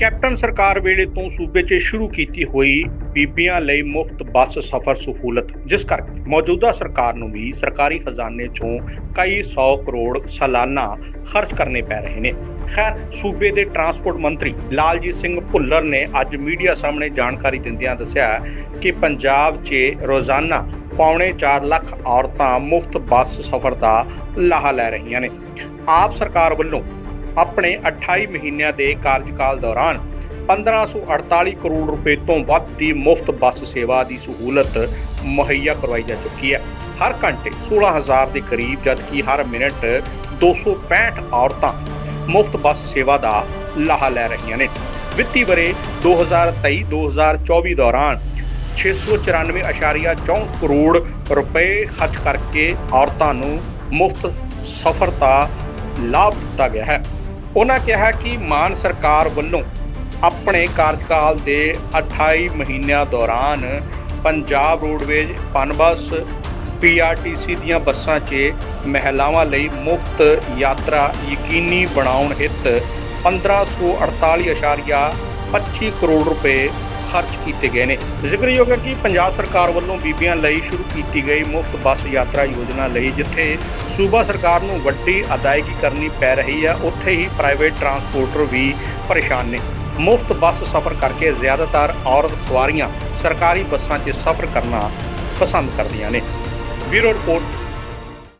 Captain ਸਰਕਾਰ ਵੇਲੇ ਤੋਂ ਸੂਬੇ 'ਚ ਸ਼ੁਰੂ ਕੀਤੀ ਹੋਈ ਬੀਬੀਆਂ ਲਈ ਮੁਫਤ ਬੱਸ ਸਫ਼ਰ ਸਹੂਲਤ, ਜਿਸ ਕਰਕੇ ਮੌਜੂਦਾ ਸਰਕਾਰ ਨੂੰ ਵੀ ਸਰਕਾਰੀ ਖਜ਼ਾਨੇ 'ਚੋਂ ਕਈ 100 ਕਰੋੜ ਸਾਲਾਨਾ ਖਰਚ ਕਰਨੇ ਪੈ ਰਹੇ ਨੇ। ਖੈਰ, ਸੂਬੇ ਦੇ ਟਰਾਂਸਪੋਰਟ ਮੰਤਰੀ ਲਾਲਜੀਤ ਸਿੰਘ ਭੁੱਲਰ ਨੇ ਅੱਜ ਮੀਡੀਆ ਸਾਹਮਣੇ ਜਾਣਕਾਰੀ ਦਿੰਦਿਆਂ ਦੱਸਿਆ ਕਿ ਪੰਜਾਬ 'ਚ ਰੋਜ਼ਾਨਾ ਪੌਣੇ 4 ਲੱਖ ਔਰਤਾਂ ਮੁਫਤ ਬੱਸ ਸਫ਼ਰ ਦਾ ਲਾਹਾ ਲੈ ਰਹੀਆਂ ਨੇ। ਆਪ ਸਰਕਾਰ ਵੱਲੋਂ ਆਪਣੇ 28 ਮਹੀਨਿਆਂ ਦੇ ਕਾਰਜਕਾਲ ਦੌਰਾਨ 1548 ਕਰੋੜ ਰੁਪਏ ਤੋਂ ਵੱਧ ਦੀ ਮੁਫਤ ਬੱਸ ਸੇਵਾ ਦੀ ਸਹੂਲਤ ਮੁਹੱਈਆ ਕਰਵਾਈ ਜਾ ਚੁੱਕੀ ਹੈ। ਹਰ ਘੰਟੇ 16000 ਦੇ ਕਰੀਬ, ਜਦਕਿ ਹਰ ਮਿੰਟ 265 ਔਰਤਾਂ ਮੁਫਤ ਬੱਸ ਸੇਵਾ ਦਾ ਲਾਹਾ ਲੈ ਰਹੀਆਂ ਨੇ। ਵਿੱਤੀ ਵਰੇ 2023-2024 ਦੌਰਾਨ 694.64 ਕਰੋੜ ਰੁਪਏ ਖਰਚ ਕਰਕੇ ਔਰਤਾਂ ਨੂੰ ਮੁਫਤ ਸਫ਼ਰ ਦਾ ਲਾਭ ਦਿੱਤਾ ਗਿਆ ਹੈ। ਉਹਨਾਂ ਕਿਹਾ ਕਿ ਮਾਨ ਸਰਕਾਰ ਵੱਲੋਂ ਆਪਣੇ ਕਾਰਜਕਾਲ ਦੇ 28 ਮਹੀਨਿਆਂ ਦੌਰਾਨ ਪੰਜਾਬ ਰੋਡਵੇਜ਼, ਪਨਬਸ, ਪੀਆਰਟੀਸੀ ਦੀਆਂ ਬੱਸਾਂ 'ਚ ਮਹਿਲਾਵਾਂ ਲਈ ਮੁਫਤ ਯਾਤਰਾ ਯਕੀਨੀ ਬਣਾਉਣ ਹਿੱਤ 1548.25 ਕਰੋੜ ਰੁਪਏ ਖਰਚ ਕੀਤੇ ਗਏ ਨੇ। ਜ਼ਿਕਰਯੋਗ ਹੈ ਕਿ ਪੰਜਾਬ ਸਰਕਾਰ ਵੱਲੋਂ ਬੀਬੀਆਂ ਲਈ ਸ਼ੁਰੂ ਕੀਤੀ ਗਈ ਮੁਫਤ ਬੱਸ ਯਾਤਰਾ ਯੋਜਨਾ ਲਈ, ਜਿੱਥੇ ਸੂਬਾ ਸਰਕਾਰ ਨੂੰ ਵੱਡੀ ਅਦਾਇਗੀ ਕਰਨੀ ਪੈ ਰਹੀ ਹੈ, ਉੱਥੇ ਹੀ ਪ੍ਰਾਈਵੇਟ ਟਰਾਂਸਪੋਰਟਰ ਵੀ ਪਰੇਸ਼ਾਨ ਨੇ। ਮੁਫਤ ਬੱਸ ਸਫ਼ਰ ਕਰਕੇ ਜ਼ਿਆਦਾਤਰ ਔਰਤ ਸਵਾਰੀਆਂ ਸਰਕਾਰੀ ਬੱਸਾਂ 'ਚ ਸਫ਼ਰ ਕਰਨਾ ਪਸੰਦ ਕਰਦੀਆਂ ਨੇ। Bureau report